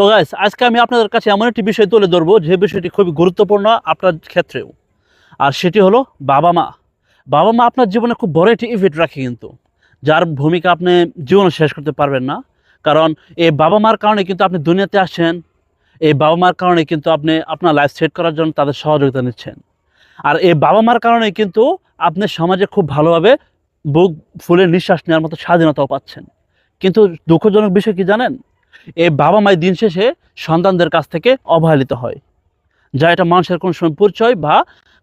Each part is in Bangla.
তো গাইস আজকে আমি আপনাদের কাছে এমন একটি বিষয় তুলে ধরবো, যে বিষয়টি খুবই গুরুত্বপূর্ণ আপনার ক্ষেত্রেও। আর সেটি হলো বাবা মা। বাবা মা আপনার জীবনে খুব বড় একটি ইফেক্ট রাখে কিন্তু, যার ভূমিকা আপনি জীবনে শেষ করতে পারবেন না। কারণ এই বাবা মার কারণে কিন্তু আপনি দুনিয়াতে আসছেন এই বাবা মার কারণে কিন্তু আপনি আপনার লাইফ সেট করার জন্য তাদের সহযোগিতা নিচ্ছেন। আর এই বাবা মার কারণে কিন্তু আপনি সমাজে খুব ভালোভাবে বুক ফুলে নিঃশ্বাস নেওয়ার মতো স্বাধীনতাও পাচ্ছেন। কিন্তু দুঃখজনক বিষয় কি জানেন? এই বাবা মায়ের দিন শেষে সন্তানদের কাছ থেকে অবহেলিত হয়। যা এটা মানুষের কোনো সময় পরিচয় বা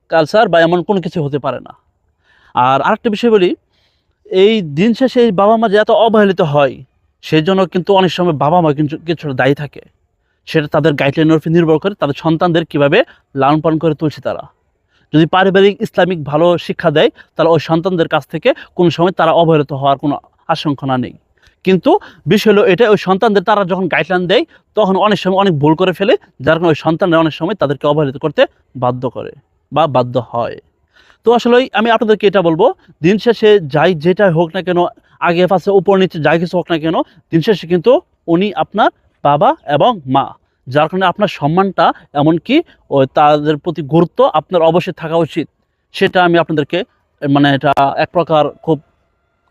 কালচার বা এমন কোনো কিছু হতে পারে না। আর আরেকটা বিষয় বলি, এই দিন শেষে এই বাবা মা যে এত অবহেলিত হয় সেই জন্য কিন্তু অনেক সময় বাবা মা কিন্তু কিছুটা দায়ী থাকে। সেটা তাদের গাইডলাইনের উপর নির্ভর করে তাদের সন্তানদের কীভাবে লালন পালন করে তুলছে তারা। যদি পারিবারিক, ইসলামিক ভালো শিক্ষা দেয়, তাহলে ওই সন্তানদের কাছ থেকে কোনো সময় তারা অবহেলিত হওয়ার কোনো আশঙ্কা নেই। কিন্তু বিষয় হলো এটা ওই সন্তানদের, তারা যখন গাইডলাইন দেয়, তখন অনেক সময় অনেক ভুল করে ফেলে, যার কারণে ওই সন্তানরা অনেক সময় তাদেরকে অবহেলিত করতে বাধ্য করে বা বাধ্য হয়। তো আসলে আমি আপনাদেরকে এটা বলব, দিন শেষে যাই যেটা হোক না কেন, আগে পাশে উপর নিচে যাই কিছু হোক না কেন, দিন শেষে কিন্তু উনি আপনার বাবা এবং মা, যার কারণে আপনার সম্মানটা এমনকি তাদের প্রতি গুরুত্ব আপনার অবশ্যই থাকা উচিত। সেটা আমি আপনাদেরকে মানে এটা এক প্রকার খুব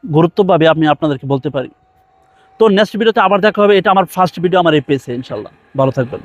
গুরুত্বভাবে আমি আপনাদেরকে বলতে পারি। তো নেক্সট ভিডিওতে আবার দেখা হবে। এটা আমার ফার্স্ট ভিডিও আমার এই পেজে ইনশাল্লাহ ভালো থাকবেন।